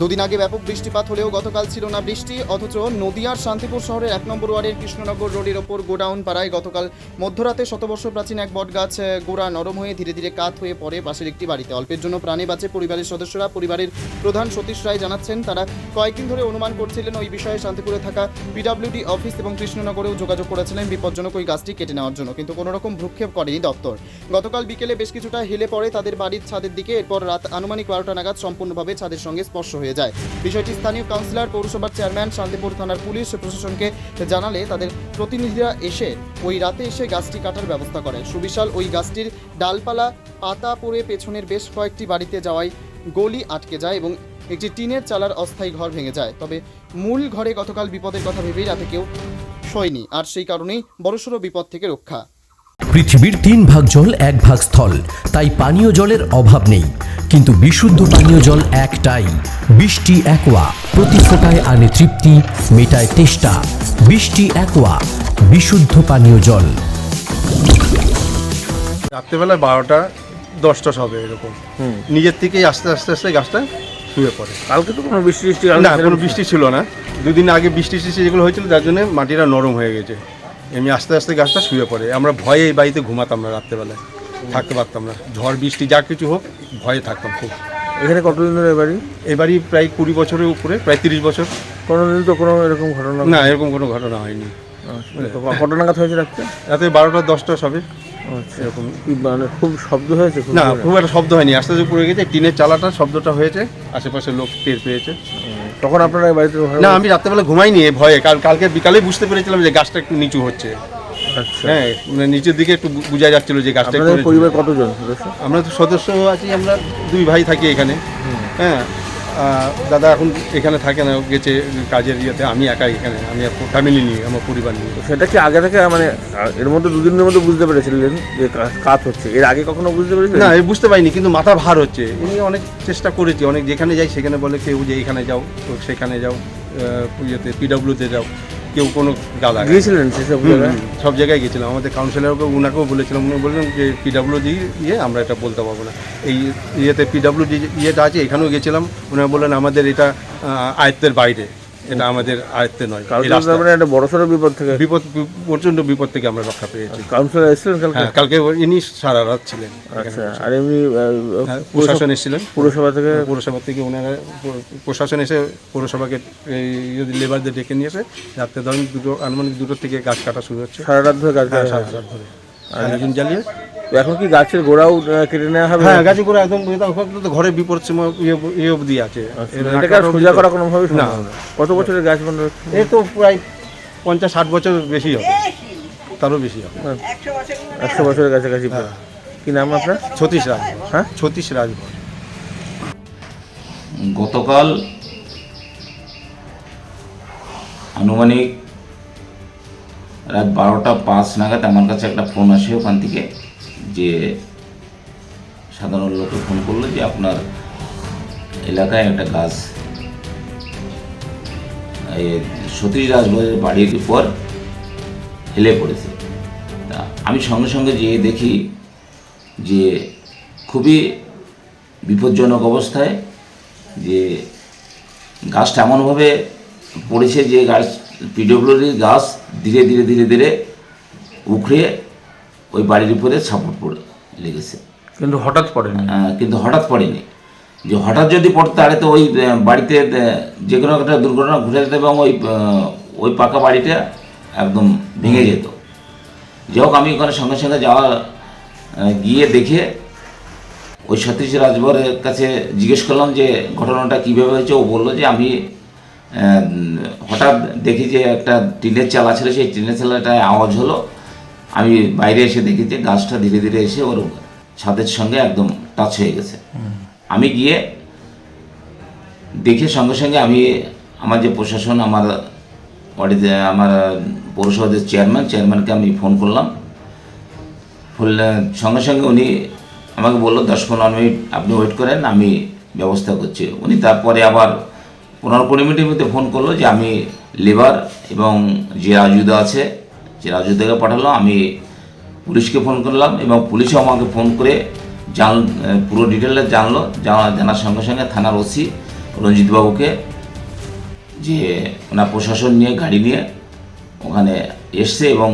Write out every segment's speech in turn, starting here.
দুদিন আগে ব্যাপক বৃষ্টিপাত হলেও গতকাল ছিল না বৃষ্টি, অথচ নদিয়ার শান্তিপুর শহরের এক নম্বর ওয়ার্ডের কৃষ্ণনগর রোডের ওপর গোডাউন পাড়ায় গতকাল মধ্যরাতে শতবর্ষ প্রাচীন এক বটগাছ গোড়া নরম হয়ে ধীরে ধীরে কাত হয়ে পড়ে পাশের একটি বাড়িতে। অল্পের জন্য প্রাণে বাঁচে পরিবারের সদস্যরা। পরিবারের প্রধান সতীশ রায় জানাচ্ছেন, তারা কয়েকদিন ধরে অনুমান করছিলেন ওই বিষয়ে শান্তিপুরে থাকা পিডাব্লিউডি অফিস এবং কৃষ্ণনগরেও যোগাযোগ করেছিলেন বিপজ্জনক ওই গাছটি কেটে নেওয়ার জন্য, কিন্তু কোনো রকম ভ্রুক্ষেপ করেনি দপ্তর। গতকাল বিকেলে বেশ কিছুটা হেলে পড়ে তাদের বাড়ির ছাদের দিকে, এরপর রাত আনুমানিক বারোটা নাগাদ সম্পূর্ণভাবে ছাদের সঙ্গে স্পর্শ হয়ে যায়। বিষয়টি স্থানীয় কাউন্সিলর, পৌরসভার চেয়ারম্যান, শান্তিপুর থানার পুলিশ প্রশাসনকে জানালে তাদের প্রতিনিধিরা এসে ওই রাতে এসে গাছটি কাটার ব্যবস্থা করে। সুবিশাল ওই গাছটির ডালপালা, পাতা পড়ে পেছনের বেশ কয়েকটি বাড়িতে যাওয়ায় গলি আটকে যায় এবং একটি টিনের চালার অস্থায়ী ঘর ভেঙে যায়। তবে মূল ঘরে গতকাল বিপদের কথা ভেবেই রাতে কেউ শোয়নি। আর সেই কারণেই বড়সড় বিপদ থেকে রক্ষা। পৃথিবীর তিন ভাগ জল এক ভাগ স্থল। তাই পানীয় জলের অভাব নেই। কিন্তু বিশুদ্ধ পানীয় জল একটাই। বৃষ্টি একোয়া প্রতি ফোটায় আনে তৃপ্তি মেটায় তেষ্টা। বৃষ্টি একোয়া বিশুদ্ধ পানীয় জল। রাত্রেবেলা বারোটা দশটা হবে এরকম। নিজের থেকেই আস্তে আস্তে আস্তে গাছটা শুয়ে পড়ে। কালকে তো কোনো বৃষ্টি বৃষ্টি না কোনো বৃষ্টি ছিল না। দুদিন আগে বৃষ্টি টিষ্টি যেগুলো হয়েছিল যার জন্য মাটিটা নরম হয়ে গেছে। এমনি আস্তে আস্তে গাছটা শুয়ে পড়ে। আমরা ভয়ে এই বাড়িতে ঘুমাতাম না রাত্রেবেলায় থাকতে পারতাম না। ঝড় বৃষ্টি যা কিছু হোক ভয়ে থাকতাম খুব। এখানে কতদিন ধরে এবারই বাড়ি? প্রায় কুড়ি বছরের উপরে প্রায় তিরিশ বছর। কোনোদিন তো কোনো এরকম ঘটনা না এরকম কোনো ঘটনা হয়নি। আচ্ছা, তো কটা নাগাদ হয়েছে রাত্রে? রাতে বারোটা দশটা সবে। আচ্ছা। এরকম। মানে খুব শব্দ হয়েছে না খুব একটা শব্দ হয়নি। আস্তে আস্তে পড়ে গেছে টিনের চালাটা শব্দটা হয়েছে আশেপাশে লোক টের পেয়েছে। হুম, তখন আপনারা বাড়িতে না আমি রাত্রেবেলা ঘুমাইনি এ ভয়ে। কারণ কালকে বিকালে বুঝতে পেরেছিলাম যে গাছটা একটু নিচু হচ্ছে। আচ্ছা। হ্যাঁ মানে নিচের দিকে একটু বোঝা যাচ্ছিল যে গাছটা। পরিবার কতজন আমরা তো সদস্য আছি আমরা দুই ভাই থাকি এখানে। হ্যাঁ দাদা এখন এখানে থাকে না গেছে কাজের ইয়েতে আমি একাই এখানে আমি ফ্যামিলি নিয়ে আমার পরিবার নিয়ে। সেটা কি আগে থেকে মানে এর মধ্যে দুদিনের মধ্যে বুঝতে পেরেছিলেন যে কাজ হচ্ছে? এর আগে কখনো বুঝতে পেরেছিলেন? না বুঝতে পারিনি কিন্তু মাথা ভার হচ্ছে। এমনি অনেক চেষ্টা করেছি অনেক যেখানে যাই সেখানে বলে কেউ যে এখানে যাও সেখানে যাও ইয়েতে পিডব্লিউতে যাও। কেউ কোনো গালা গিয়েছিলেন সেসব সব জায়গায় গেছিলাম আমাদের কাউন্সিলরকে ওনাকেও বলেছিলাম উনি বললেন যে পিডাব্লিউ ডি ইয়ে আমরা এটা বলতে পারব না। এই ইয়েতে পিডাব্লিউ জি ইয়েটা আছে এখানেও গেছিলাম উনারা বললেন আমাদের এটা আয়ত্তের বাইরে। এটা আমাদের আয়ত্তে নয়। একটা বড়সড় বিপদ থেকে বিপদ প্রচণ্ড বিপদ থেকে আমরা রক্ষা পেয়েছি। কাউন্সিলর এসেছিলেন কালকে? হ্যাঁ কালকে ইনি সারা রাত ছিলেন। আচ্ছা আর এমনি হ্যাঁ, প্রশাসন এসেছিলেন। পুরসভা থেকে পৌরসভা থেকে ওনারা প্রশাসন এসে পৌরসভাকে এই লেবারদের ডেকে নিয়ে এসে রাত্রে ধরেন দুটো আনুমানিক দুটোর থেকে গাছ কাটা শুরু হচ্ছে। সারা রাত ধরে গাছ হ্যাঁ করা সারা রাত ধরে। আয়োজন জ্বালিয়ে তো এখন কি গাছের গোড়াও কেটে নেওয়া হবে? হ্যাঁ গাছি করে একদম ওখানে তো ঘরে বিপদ সময় ইয়ে ইয়ে অবধি আছে। আচ্ছা, এটাকে আর সোজা করা কোনোভাবেই না। না। কত বছরের গাছ বন্ধ এই তো প্রায় পঞ্চাশ ষাট বছর বেশি হবে। তারও বেশি হবে। একশো বছরের কাছাকাছি। কি নাম আপনার? ছত্রিশ রাজ। হ্যাঁ? ছত্রিশ রাজভর গতকাল আনুমানিক রাত বারোটা পাঁচ নাগাদ আমার কাছে একটা ফোন আসে ওখান থেকে। যে সাধারণ লোকে ফোন করল যে আপনার এলাকায় একটা গাছ সতীশ রাজবাড়ির বাড়ির উপর হেলে পড়েছে। তা আমি সঙ্গে সঙ্গে যেয়ে দেখি যে খুবই বিপজ্জনক অবস্থায় যে গাছটা এমনভাবে পড়েছে যে গাছ পিডব্লিউডির গাছ ধীরে ধীরে ধীরে ধীরে উখড়ে ওই বাড়ির উপরে সাপোর্ট পড়ে লেগেছে। কিন্তু হঠাৎ পড়েনি? আহ, কিন্তু হঠাৎ পড়েনি। যে হঠাৎ যদি পড়তো তাহলে তো ওই বাড়িতে যে কোনো একটা দুর্ঘটনা ঘটে যেত এবং ওই ওই পাকা বাড়িটা একদম ভেঙে যেত। যাই হোক আমি ওখানে সঙ্গে সঙ্গে যাওয়া গিয়ে দেখে ওই সতীশ রাজবরের কাছে জিজ্ঞেস করলাম যে ঘটনাটা কীভাবে হয়েছে। ও বলল যে আমি হঠাৎ দেখি যে একটা টিনের চালা ছিল সেই টিনের চালাটায় আওয়াজ হলো। আমি বাইরে এসে দেখি যে গাছটা ধীরে ধীরে এসে ওর ছাদের সঙ্গে একদম টাচ হয়ে গেছে। আমি গিয়ে দেখে সঙ্গে সঙ্গে আমি আমার যে প্রশাসন, আমার বাড়িতে আমার পৌরসভার যে চেয়ারম্যান চেয়ারম্যানকে আমি ফোন করলাম। ফোন সঙ্গে সঙ্গে উনি আমাকে বলল, দশ পনেরো মিনিট আপনি ওয়েট করেন, আমি ব্যবস্থা করছি। উনি তারপরে আবার পনেরো কুড়ি মিনিটের মধ্যে ফোন করল যে, আমি লেবার এবং যে রাজুদা আছে যে রাজুদাকে পাঠালো, আমি পুলিশকে ফোন করলাম এবং পুলিশও আমাকে ফোন করে জান পুরো ডিটেলে জানলো, জানা, জানার সঙ্গে সঙ্গে থানার ওসি রঞ্জিতবাবুকে যে ওনার প্রশাসন নিয়ে, গাড়ি নিয়ে ওখানে এসছে এবং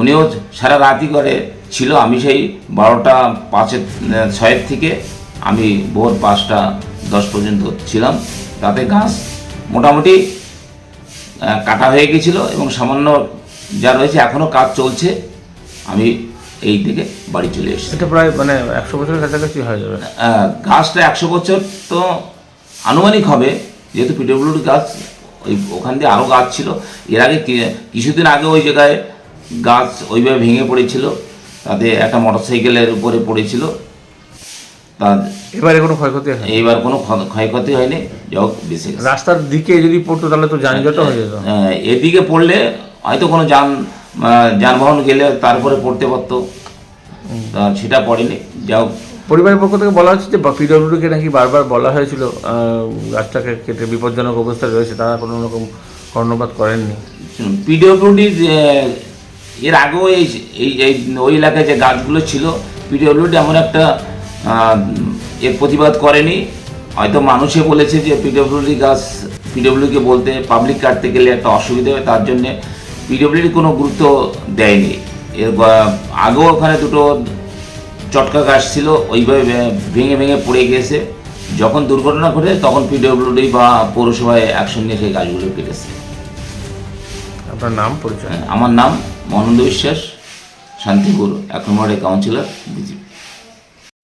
উনিও সারা রাতই করে ছিল। আমি সেই বারোটা পাঁচের ছয়ের থেকে আমি ভোর পাঁচটা দশ পর্যন্ত ছিলাম। তাতে গাছ মোটামুটি কাটা হয়ে গেছিল এবং সামান্য যা রয়েছে এখনও কাজ চলছে। আমি এই দিকে বাড়ি চলে এসেছি। এটা প্রায় মানে একশো বছরের কাছাকাছি হয়ে যাবে। গাছটা একশো বছর তো আনুমানিক হবে। যেহেতু পিডব্লিউডি গাছ ওই ওখান দিয়ে আরও গাছ ছিল। এর আগে কিছুদিন আগে ওই জায়গায় গাছ ওইভাবে ভেঙে পড়েছিল। তাতে একটা মোটর সাইকেলের উপরে পড়েছিল। তা এবারে কোনো ক্ষয়ক্ষতি হয় এইবার কোনো ক্ষয়ক্ষতি হয়নি। যাই হোক গেছে। রাস্তার দিকে যদি পড়তো তাহলে তো যানজটও হয়ে যেত। এদিকে পড়লে হয়তো কোনো যান যানবাহন গেলে তারপরে পড়তে পারতো। তা সেটা পড়েনি। হোক। পরিবারের পক্ষ থেকে বলা হচ্ছে যে পিডব্লিউডিকে নাকি বারবার বলা হয়েছিল গাছটাকে কেটে বিপজ্জনক অবস্থায় রয়েছে তারা কোনো রকম কর্ণপাত করেননি। পিডব্লিউডি এর আগেও এই এই এই ওই এলাকায় যে গাছগুলো ছিল পিডব্লিউডি এমন একটা এর প্রতিবাদ করেনি। হয়তো মানুষে বলেছে যে পিডব্লিউডি গাছ পিডব্লিউকে বলতে পাবলিক কাটতে গেলে একটা অসুবিধা হবে তার জন্যে পিডব্লিউডি কোনো গুরুত্ব দেয়নি। এর আগেও ওখানে দুটো চটকা গাছ ছিল ওইভাবে ভেঙে ভেঙে পড়ে গিয়েছে। যখন দুর্ঘটনা ঘটে তখন পিডব্লিউডি বা পৌরসভায় অ্যাকশন নিয়ে সেই গাছগুলো কেটেছে। আপনার নাম পরিচয়? আমার নাম মনন্দ বিশ্বাস শান্তিপুর এক নম্বরের কাউন্সিলর বিজেপি